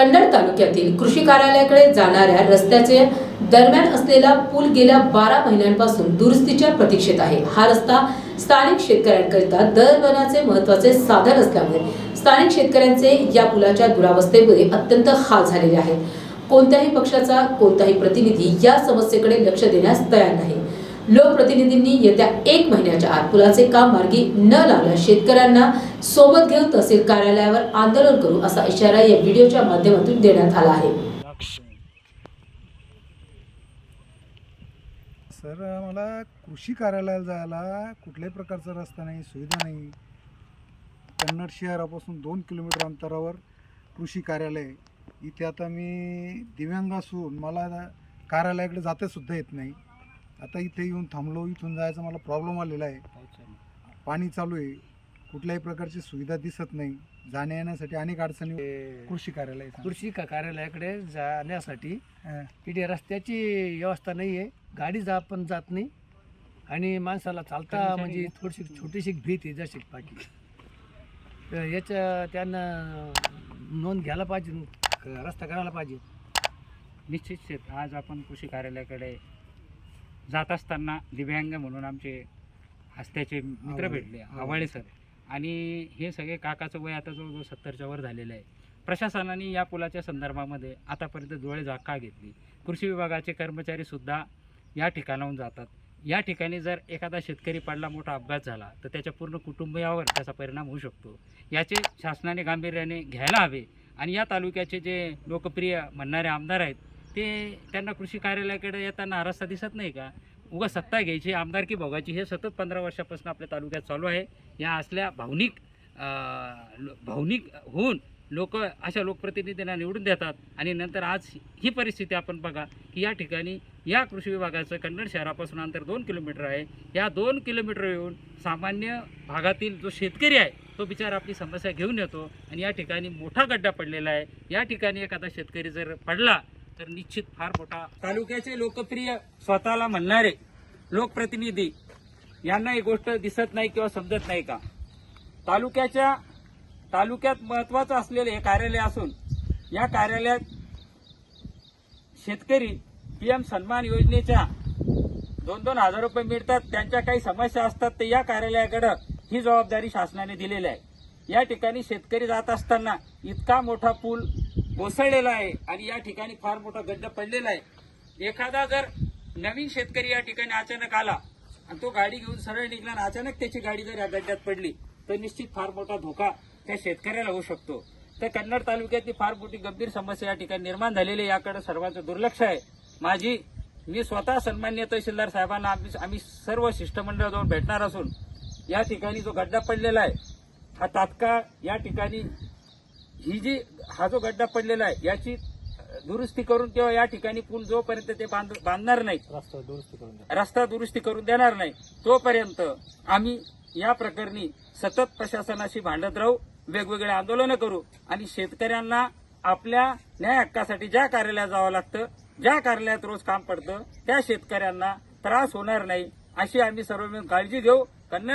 कन्नड तालुक्यातील कृषी कार्यालयाकडे जाणाऱ्या रस्त्याचे दरम्यान असलेला पूल गेल्या बारा महिन्यांपासून दुरुस्तीच्या प्रतीक्षेत आहे. हा रस्ता स्थानिक शेतकऱ्यांकरिता दळणवळणाचे महत्त्वाचे साधन असल्यामुळे स्थानिक शेतकऱ्यांचे या पुलाच्या दुरावस्थेमुळे अत्यंत हाल झालेले आहेत कोणत्याही पक्षाचा कोणताही प्रतिनिधी या समस्येकडे लक्ष देण्यास तयार नाही. लोकप्रतिनिधींनी येत्या एक महिन्याच्या आत पुलाचे काम मार्गी न लावल्यास शेतकऱ्यांना सोबत घेऊन तहसील कार्यालयावर आंदोलन करू असा इशारा या व्हिडिओच्या माध्यमातून देण्यात आला आहे. सर मला कृषी कार्यालयाला जायला कुठल्याही प्रकारचा रस्ता नाही सुविधा नाही. कन्नड शहरापासून दोन किलोमीटर अंतरावर कृषी कार्यालय आहे. इथे आता मी दिव्यांग असून मला कार्यालयाकडे जातेसुद्धा येत नाही. आता इथे येऊन थांबलो इथून जायचा मला प्रॉब्लेम आलेला आहे. पाणी चालू आहे. कुठल्याही प्रकारची सुविधा दिसत नाही. जाण्या येण्यासाठी अनेक अडचणी कृषी कार्यालय. कृषी का- कार्यालयाकडे जाण्यासाठी. तिथे रस्त्याची व्यवस्था नाही आहे. गाडी जा पण जात नाही. आणि माणसाला चालता म्हणजे थोडीशी छोटीशी भीत जशी बाकी तर याच्या त्यांना नोंद घ्यायला पाहिजे रस्ता करायला पाहिजे. निश्चित शेत. आज आपण कृषी कार्यालयाकडे जात असताना दिव्यांग म्हणून आमचे हस्त्याचे मित्र. भेटले आवळे. आवाळे सर. आणि हे सगळे काकाचं वय आता जवळजवळ सत्तरच्या वर झालेलं आहे. प्रशासनाने या पुलाच्या संदर्भामध्ये आतापर्यंत डोळे झाका घेतली? कृषी विभागाचे कर्मचारी सुद्धा या ठिकाणाहून जातात. या ठिकाणी जर एखादा शेतकरी पडला मोठा अपघात झाला तर त्याच्या पूर्ण कुटुंबियावर त्याचा परिणाम होऊ शकतो. याचे शासनाने गांभीर्याने घ्यायला हवे. आणि या तालुक्याचे जे लोकप्रिय म्हणणारे आमदार आहेत ते त्यांना कृषी कार्यालयाकडे येताना रस्ता दिसत नाही का? उगा सत्ता घ्यायची आमदारकी भोगायची हे सतत पंधरा वर्षापासून आपल्या तालुक्यात चालू आहे. या असल्या भावनिक भावनिक होऊन लोक अशा लोकप्रतिनिधींना निवडून देतात आणि नंतर आज ही परिस्थिती आपण बघा की या ठिकाणी या कृषी विभागाचं कन्नड शहरापासून अंतर दोन किलोमीटर आहे. या दोन किलोमीटर येऊन सामान्य भागातील जो शेतकरी आहे तो बिचारा आपली समस्या घेऊन येतो आणि या ठिकाणी मोठा गड्डा पडलेला आहे. या ठिकाणी एखादा शेतकरी जर पडला तर निश्चित फार मोठा तालुक्याचे लोकप्रिय स्वतःला म्हणणारे लोकप्रतिनिधी यांना ही गोष्ट दिसत नाही किंवा समजत नाही का? तालुक्याच्या तालुक्यात महत्वाचं असलेले हे कार्यालय असून या कार्यालयात शेतकरी पीएम सन्मान योजनेच्या दोन दोन हजार रुपये मिळतात त्यांच्या काही समस्या असतात तर या कार्यालयाकडं ही जबाबदारी शासनाने दिलेली आहे. या ठिकाणी शेतकरी जात असताना इतका मोठा पूल कोसळलेला आहे आणि या ठिकाणी फार मोठा गड्डा पडलेला आहे. एखादा जर नवीन शेतकरी या ठिकाणी अचानक आला आणि तो गाडी घेऊन सरळ निघला आणि अचानक त्याची गाडी जर या गड्ड्यात पडली तर निश्चित फार मोठा धोका त्या शेतकऱ्याला होऊ शकतो. तर कन्नड तालुक्यातली फार मोठी गंभीर समस्या या ठिकाणी निर्माण झालेली याकडे सर्वांचं दुर्लक्ष आहे. माझी मी स्वतः सन्मान्य तहसीलदार साहेबांना आम्ही आम्ही सर्व शिष्टमंडळ जाऊन भेटणार असून या ठिकाणी जो गड्डा पडलेला आहे हा तात्काळ या ठिकाणी ही जी हा जो गड्डा पडलेला आहे याची दुरुस्ती करून किंवा या ठिकाणी पूल जोपर्यंत ते बांध बांधणार नाही रस्ता दुरुस्ती करून रस्ता दुरुस्ती करून देणार नाही तोपर्यंत आम्ही या प्रकरणी सतत प्रशासनाशी भांडत राहू वेगवेगळे आंदोलनं करू आणि शेतकऱ्यांना आपल्या न्याय हक्कासाठी ज्या कार्यालयात जावं लागतं ज्या कार्यालयात रोज काम पडतं त्या शेतकऱ्यांना त्रास होणार नाही अशी आम्ही सर्व मिळून काळजी घेऊ.